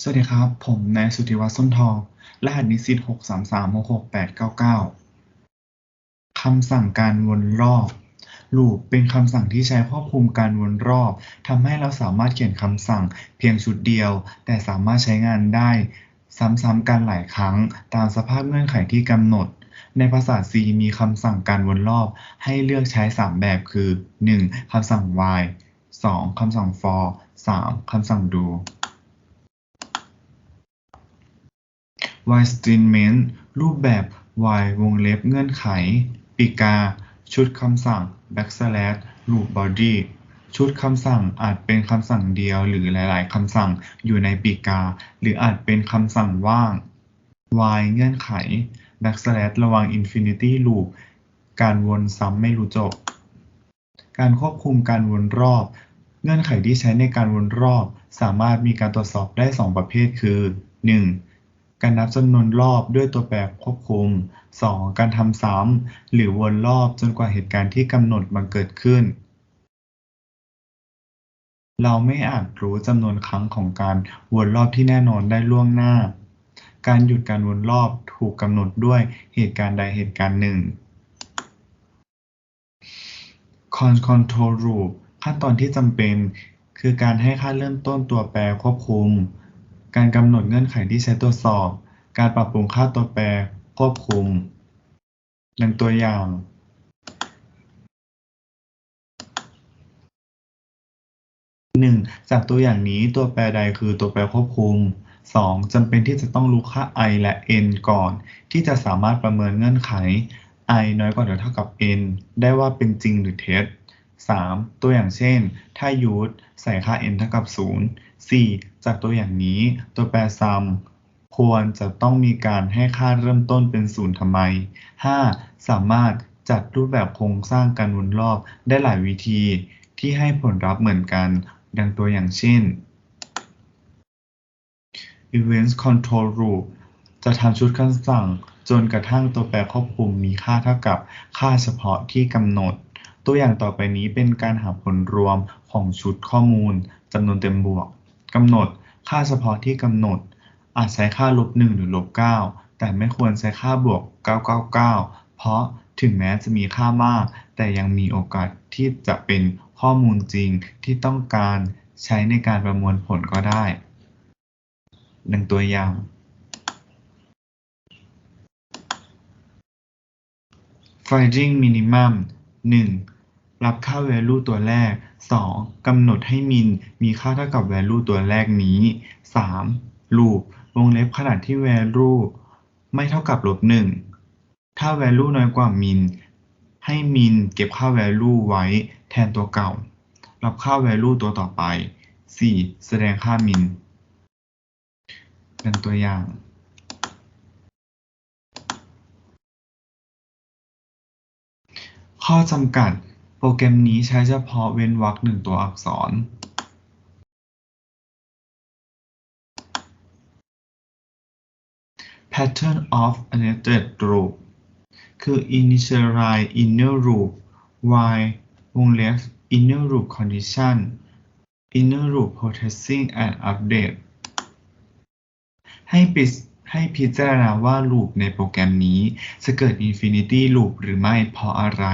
สวัสดีครับ ผมนายสุทธิวัฒน์ส้นทอง รหัสนิสิต6 3 3 6 6 8 9 9คำสั่งการวนรอบ loop เป็นคำสั่งที่ใช้ควบคุมการวนรอบทำให้เราสามารถเขียนคำสั่งเพียงชุดเดียว แต่สามารถใช้งานได้ ซ้ำๆกันหลายครั้ง ตามสภาพเงื่อนไขที่กำหนด ในภาษา C มีคำสั่งการวนรอบ ให้เลือกใช้ 3 แบบคือ 1. คำสั่ง while 2. คำสั่ง for 3. คำสั่ง do while statement รูปแบบ while วงเล็บเงื่อนไข ปีกา ชุดคำสั่ง backslash loop body ชุดคำสั่งอาจเป็นคำสั่งเดียวหรือหลาย ๆคำสั่งอยู่ในปีกา หรืออาจเป็นคำสั่งว่าง while เงื่อนไข backslash ระวัง infinity loop การวนซ้ำไม่รู้จบ การควบคุมการวนรอบ เงื่อนไขที่ใช้ในการวนรอบ สามารถมีการตรวจสอบได้ 2 ประเภทคือ 1. การนับจำนวนรอบด้วยตัวแปรควบคุม 2. การทำซ้ำหรือวนรอบจนกว่าเหตุการณ์ที่กำหนดบังเกิดขึ้น เราไม่อาจรู้จำนวนครั้งของการวนรอบที่แน่นอนได้ล่วงหน้า การหยุดการวนรอบถูกกำหนดด้วยเหตุการณ์ใดเหตุการณ์หนึ่ง Control Loop ขั้นตอนที่จำเป็นคือการให้ค่าเริ่มต้นตัวแปรควบคุม การกำหนดเงื่อนไขที่ใช้ตรวจสอบ การปรับปรุงค่าตัวแปร ควบคุมดังตัวอย่าง 1. จากตัวอย่างนี้ตัวแปรใดคือตัวแปรควบคุม 2. จำเป็นที่จะต้องรู้ค่า i และ n ก่อน ที่จะสามารถประเมินเงื่อนไข i น้อยกว่าหรือเท่ากับ n ได้ว่าเป็นจริงหรือเท็จ 3. ตัวอย่างเช่น ถ้า use ใส่ค่า n เท่ากับ 0 4. จากตัวอย่างนี้ ตัวแปร sum ควรจะต้องมีการให้ค่าเริ่มต้นเป็นศูนย์ทำไม 5. สามารถจัดรูปแบบโครงสร้างการวนรอบได้หลายวิธีที่ให้ผลลัพธ์เหมือนกัน ดังตัวอย่างเช่น Event Control Loop จะทำชุดคำสั่งจนกระทั่งตัวแปรควบคุมมีค่าเท่ากับค่าเฉพาะที่กำหนด ตัวอย่างต่อไปนี้เป็นการหาผลรวมของชุดข้อมูลจำนวนเต็มบวกกำหนดค่าเฉพาะที่กำหนด อาจใช้ค่าลบ1หรือลบ9แต่ไม่ควรใช้ค่าบวก 999 เพราะถึงแม้จะมีค่ามาก แต่ยังมีโอกาสที่จะเป็นข้อมูลจริงที่ต้องการใช้ในการประมวลผลก็ได้ดังตัวอย่าง finding minimum 1. รับค่า value ตัวแรก 2. กำหนดให้ min มีค่าเท่ากับ value ตัวแรกนี้ 3. loop วงเล็บขนาดที่ value ไม่เท่ากับลบ1ถ้า value น้อยกว่า min ให้ min เก็บค่า value ไว้แทนตัวเก่า รับค่า value ตัวต่อไป 4. แสดงค่า min เป็นตัวอย่างข้อจำกัด โปรแกรมนี้ใช้เฉพาะเว้นวรรคหนึ่งตัวอักษร Pattern of Annexed Loop คือ Initialize Inner Loop while วงเล็บ Inner Loop Condition Inner Loop Processing and Update ให้ปิดให้พิจารณาว่า loop ในโปรแกรมนี้จะเกิด Infinity Loop หรือไม่เพราะอะไร